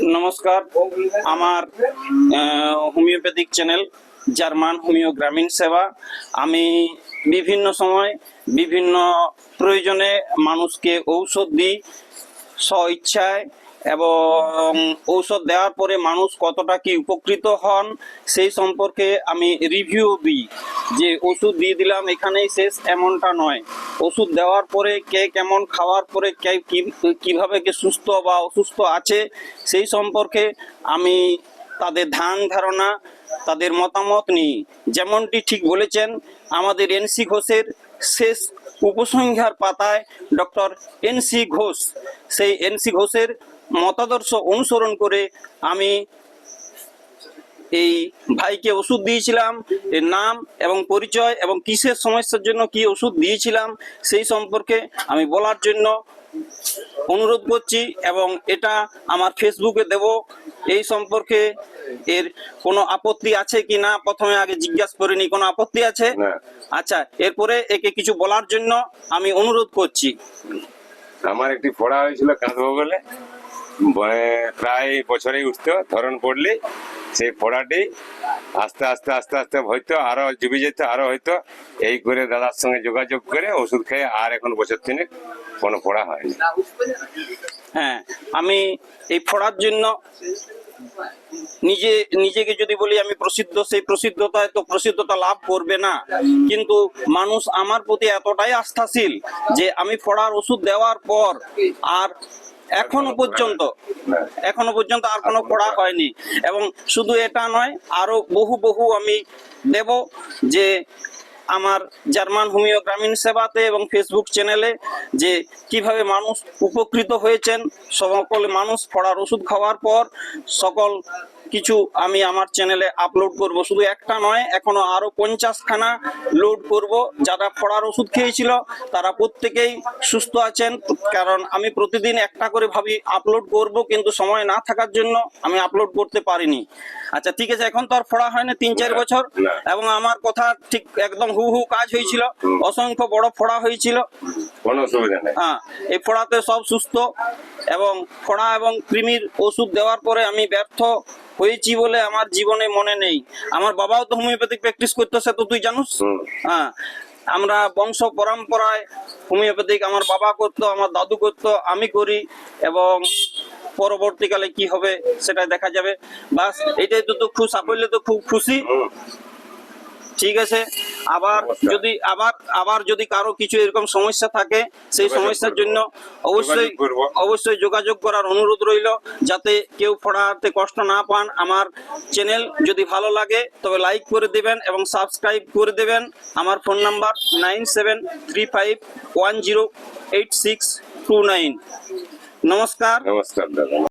নমস্কার। আমার homeopathic channel German homeo গ্রামীণ সেবা। আমি বিভিন্ন সময় বিভিন্ন প্রয়োজনে মানুষকে ঔষধ দিই, স্ব ইচ্ছায় এবং ঔষধ দেওয়ার পরে মানুষ কতটা কি উপকৃত হন, সেই সম্পর্কে আমি রিভিউ দিই। যে ওষুধ দিয়ে দিলাম, এখানেই শেষ এমনটা নয়। ওষুধ দেওয়ার পরে কে কেমন খাওয়ার পরে কে কীভাবে কে সুস্থ বা অসুস্থ আছে, সেই সম্পর্কে আমি তাদের ধ্যান ধারণা, তাদের মতামত নিই। যেমনটি ঠিক বলেছেন, আমাদের এনসি ঘোষের শেষ উপসংহার পাতায় ডক্টর এনসি ঘোষ, সেই এনসি ঘোষের মতাদর্শ অনুসরণ করে আমি এই ভাইকে ওষুধ দিয়েছিলাম এর নাম এবং পরিচয় এবং কিসের সমস্যার জন্য কি ওষুধ দিয়েছিলাম সেই সম্পর্কে আমি বলার জন্য অনুরোধ করছি এবং এটা আমার ফেসবুকে দেব। এই সম্পর্কে এর কোনো আপত্তি আছে কি না? প্রথমে আগে জিজ্ঞাসা করে নি কোনো আপত্তি আছে? আচ্ছা এরপরে একে কিছু বলার জন্য আমি অনুরোধ করছি। আমার একটি ফোড়া হয়েছিল কাঁদবো বলে। প্রায় বছরেই উঠতো ধরন পড়লে সেই ফোড়াটি আস্তে আস্তে আস্তে আস্তে হয়তো আরও জুবি যেত, আরও হয়তো এই করে দাদার সঙ্গে যোগাযোগ করে ওষুধ খেয়ে আর এখন বছর তিনে কোনো ফোড়া হয়নি হ্যাঁ আমি এই ফোড়ার জন্য নিজে, নিজেকে যদি বলি আমি প্রসিদ্ধ, সেই প্রসিদ্ধতায় তো প্রসিদ্ধতা লাভ করবে না। কিন্তু মানুষ আমার প্রতি এতটাই আস্থাশীল যে আমি ফোড়ার ওষুধ দেওয়ার পর আর এখনও পর্যন্ত এখনও পর্যন্ত আর কোনো পড়া হয়নি। এবং শুধু এটা নয়, আরও বহু বহু আমি দেব যে আমার জার্মান হোমিও গ্রামীণ সেবাতে এবং ফেসবুক চ্যানেলে যে কীভাবে মানুষ উপকৃত হয়েছেন, সকল মানুষ পড়ার ওষুধ খাওয়ার পর সকল কিছু আমি আমার চ্যানেলে আপলোড করব। শুধু একটা নয় এখনও আরও পঞ্চাশখানা লোড করব। যারা পড়ার ওষুধ খেয়েছিল তারা প্রত্যেকেই সুস্থ আছেন। কারণ আমি প্রতিদিন একটা করে ভাবি আপলোড করব কিন্তু সময় না থাকার জন্য আমি আপলোড করতে পারিনি। আচ্ছা ঠিক আছে এখন তো আর পড়া হয় না তিন চার বছর। এবং আমার কথা ঠিক একদম হু হু কাজ হয়েছিল। অসংখ্য বড় ফোড়া হয়েছিল। হ্যাঁ এই ফোড়াতে সব সুস্থ। এবং ফোড়া এবং কৃমির ওষুধ দেওয়ার পরে আমি ব্যর্থ হয়েছি বলে আমার জীবনে মনে নেই। আমার বাবাও তো হোমিওপ্যাথিক প্র্যাকটিস করতেছে তো তুই জানুস? হ্যাঁ আমরা বংশ পরম্পরায় হোমিওপ্যাথিক আমার বাবা করতো আমার দাদু করতো আমি করি এবং পরবর্তীকালে কি হবে সেটা দেখা যাবে। বাস এটাই তো তো খুব সাফল্য তো খুব খুশি। ঠিক আছে? আবার যদি আবার আবার যদি কারও কিছু এরকম সমস্যা থাকে সেই সমস্যার জন্য অবশ্যই অবশ্যই যোগাযোগ করার অনুরোধ রইল যাতে কেউ পড়াতে কষ্ট না পান। আমার চ্যানেল যদি ভালো লাগে তবে লাইক করে দেবেন এবং সাবস্ক্রাইব করে দেবেন। আমার phone number nine seven three five one zero eight six two nine. নমস্কার। নমস্কার দাদা।